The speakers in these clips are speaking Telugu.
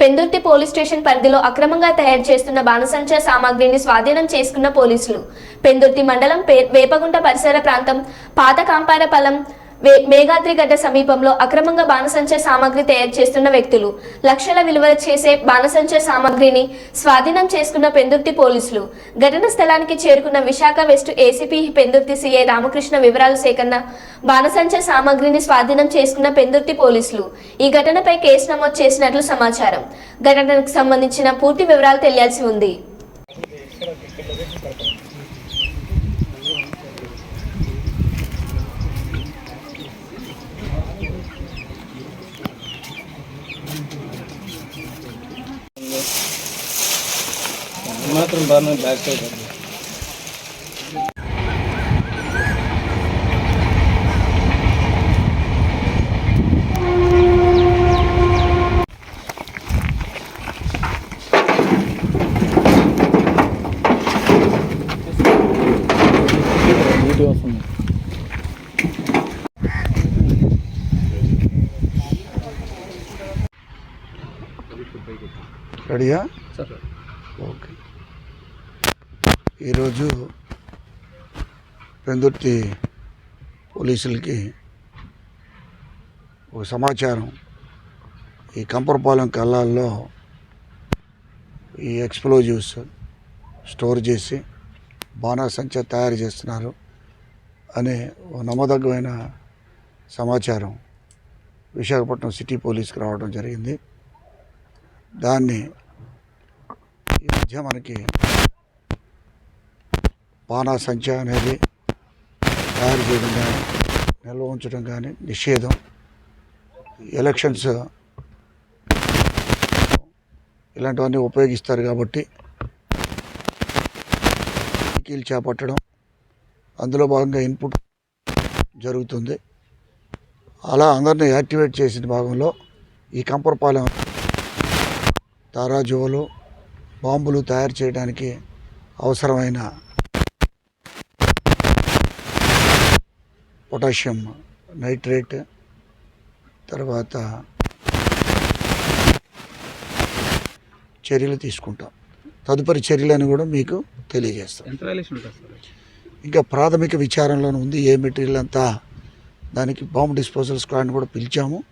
పెందుర్తి పోలీస్ స్టేషన్ పరిధిలో అక్రమంగా తయారు చేస్తున్న బాణసంచ సామాగ్రిని స్వాధీనం చేసుకున్న పోలీసులు. పెందుర్తి మండలం పే- వేపగుంట పరిసర ప్రాంతం పాత కాంపారపల్లం మేఘాద్రి గడ్డ సమీపంలో అక్రమంగా బాణసంచ సామాగ్రి తయారు చేస్తున్న వ్యక్తులు లక్షల విలువ చేసే బాణసంచ సామాగ్రిని స్వాధీనం చేసుకున్న పెందుర్తి పోలీసులు ఘటన స్థలానికి చేరుకున్న Visakha west ACP Pendurthi CI Ramakrishna వివరాలు సేకరణ బాణసంచ సామాగ్రిని స్వాధీనం చేసుకున్న పెందుర్తి పోలీసులు ఈ ఘటనపై కేసు నమోదు చేసినట్లు సమాచారం. ఘటనకు సంబంధించిన పూర్తి వివరాలు తెలియాల్సి ఉంది. మాత్రం బాగా బ్యాక్ సైడ్ ఉంది. నీట్గా వస్తుంది రెడీయా సార్ ఓకే ఈరోజు పెందుర్తి పోలీసులకి ఒక సమాచారం. ఈ కంపరపాలెం కల్లాల్లో ఈ ఎక్స్ప్లోజివ్స్ స్టోర్ చేసి బాణాసంచ తయారు చేస్తున్నారు అనే ఓ నమ్మదగ్గమైన సమాచారం విశాఖపట్నం సిటీ పోలీస్కి రావడం జరిగింది. దాన్ని ఈ మధ్య మనకి బాణా సంచ అనేది తయారు చేయడం కానీ నిల్వ ఉంచడం కానీ నిషేధం. ఎలక్షన్స్ ఇలాంటివన్నీ ఉపయోగిస్తారు కాబట్టి తనిఖీలు చేపట్టడం అందులో భాగంగా ఇన్పుట్ జరుగుతుంది. అలా అందరినీ యాక్టివేట్ చేసిన భాగంలో ఈ కంపరపాలెం తారాజువలు బాంబులు తయారు చేయడానికి అవసరమైన పొటాషియం నైట్రేట్ తర్వాత చర్యలు తీసుకుంటాం. తదుపరి చర్యలను కూడా మీకు తెలియజేస్తాం. ఇంకా ప్రాథమిక విచారణలోనే ఉంది ఏ మెటీరియల్ అంతా దానికి బాంబు డిస్పోజల్ స్క్వాడ్ని కూడా పిలిచాము.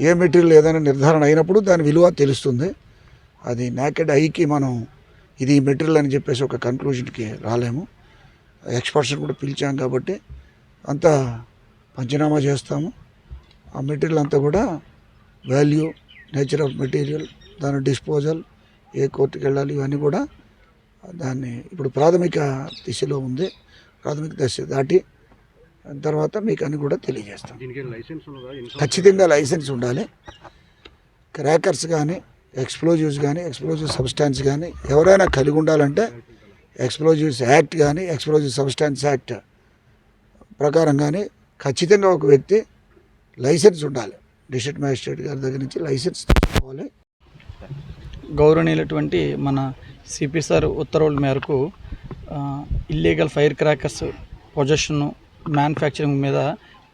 ఏ మెటీరియల్ ఏదైనా నిర్ధారణ అయినప్పుడు దాని విలువ తెలుస్తుంది. అది నాకెడ్ ఐకి మనం ఇది మెటీరియల్ అని చెప్పేసి ఒక కన్క్లూజన్కి రాలేము. ఎక్స్పర్ట్స్ని కూడా పిలిచాం కాబట్టి అంతా పంచనామా చేస్తాము. ఆ మెటీరియల్ అంతా కూడా వాల్యూ నేచర్ ఆఫ్ మెటీరియల్ దాని డిస్పోజల్ ఏ కోర్టుకి వెళ్ళాలి ఇవన్నీ కూడా దాన్ని ఇప్పుడు ప్రాథమిక దిశలో ఉంది. ప్రాథమిక దశ దాటి తర్వాత మీకు అన్ని కూడా తెలియజేస్తాం. ఖచ్చితంగా లైసెన్స్ ఉండాలి. క్రాకర్స్ కానీ ఎక్స్ప్లోజివ్స్ కానీ ఎక్స్ప్లోజివ్ సబ్స్టాన్స్ కానీ ఎవరైనా కలిగి ఉండాలంటే ఎక్స్ప్లోజివ్స్ యాక్ట్ కానీ ఎక్స్ప్లోజివ్ సబ్స్టాన్స్ యాక్ట్ ప్రకారం కానీ ఖచ్చితంగా ఒక వ్యక్తి లైసెన్స్ ఉండాలి. డిస్ట్రిక్ట్ మ్యాజిస్ట్రేట్ గారి దగ్గర నుంచి లైసెన్స్ తీసుకోవాలి. గౌరవనీయులటువంటి మన సిపి సార్ ఉత్తర్వుల మేరకు illegal fire crackers possession manufacturing మీద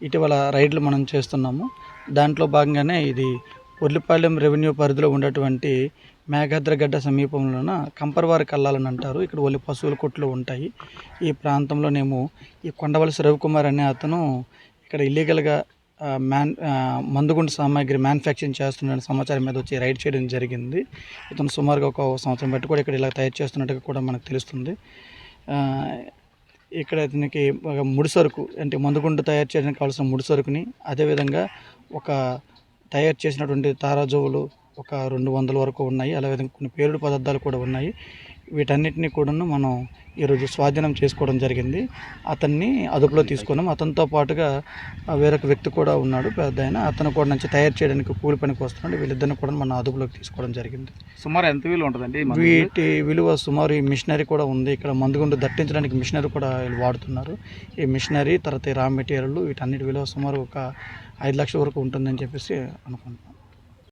ఇటీవల రైడ్లు మనం చేస్తున్నాము. దాంట్లో భాగంగానే ఇది ఉర్లిపాలెం రెవెన్యూ పరిధిలో ఉన్నటువంటి మేఘాద్రగడ్డ సమీపంలోన కంపర్వారి కల్లాలని అంటారు. ఇక్కడ ఒలి పశువుల కొట్లు ఉంటాయి. ఈ ప్రాంతంలోనేమో ఈ కొండవలసి రవికుమార్ అనే అతను ఇక్కడ ఇల్లీగల్గా మ్యాన్ మందుగుండు సామాగ్రి మ్యానుఫ్యాక్చరింగ్ చేస్తున్న సమాచారం మీద వచ్చి రైడ్ చేయడం జరిగింది. ఇతను సుమారుగా ఒక సంవత్సరం బట్టి కూడా ఇక్కడ ఇలా తయారు చేస్తున్నట్టుగా కూడా మనకు తెలుస్తుంది. ఇక్కడ ఇతనికి ఒక ముడి సరుకు అంటే మందుగుండు తయారు చేయడానికి కావాల్సిన ముడి సరుకుని అదేవిధంగా ఒక తయారు చేసినటువంటి తారాజువులు ఒక రెండు వందల వరకు ఉన్నాయి. అలాగే కొన్ని పేలుడు పదార్థాలు కూడా ఉన్నాయి. వీటన్నిటిని కూడాను మనం ఈరోజు స్వాధీనం చేసుకోవడం జరిగింది. అతన్ని అదుపులో తీసుకున్నాం. అతనితో పాటుగా వేరొక వ్యక్తి కూడా ఉన్నాడు పెద్ద ఆయన. అతను కూడా నుంచి తయారు చేయడానికి కూలి పనికి వస్తున్నాడు. వీళ్ళిద్దరిని కూడా మన అదుపులోకి తీసుకోవడం జరిగింది. సుమారు ఎంత విలువ ఉంటుందండి వీటి విలువ సుమారు ఈ మిషనరీ కూడా ఉంది. ఇక్కడ మందుగుండు దట్టించడానికి మిషనరీ కూడా వీళ్ళు వాడుతున్నారు. ఈ మిషనరీ తర్వాత ఈ రా మెటీరియల్ వీటన్నిటి విలువ సుమారు ఒక ఐదు లక్షల వరకు ఉంటుందని చెప్పేసి అనుకుంటున్నాం.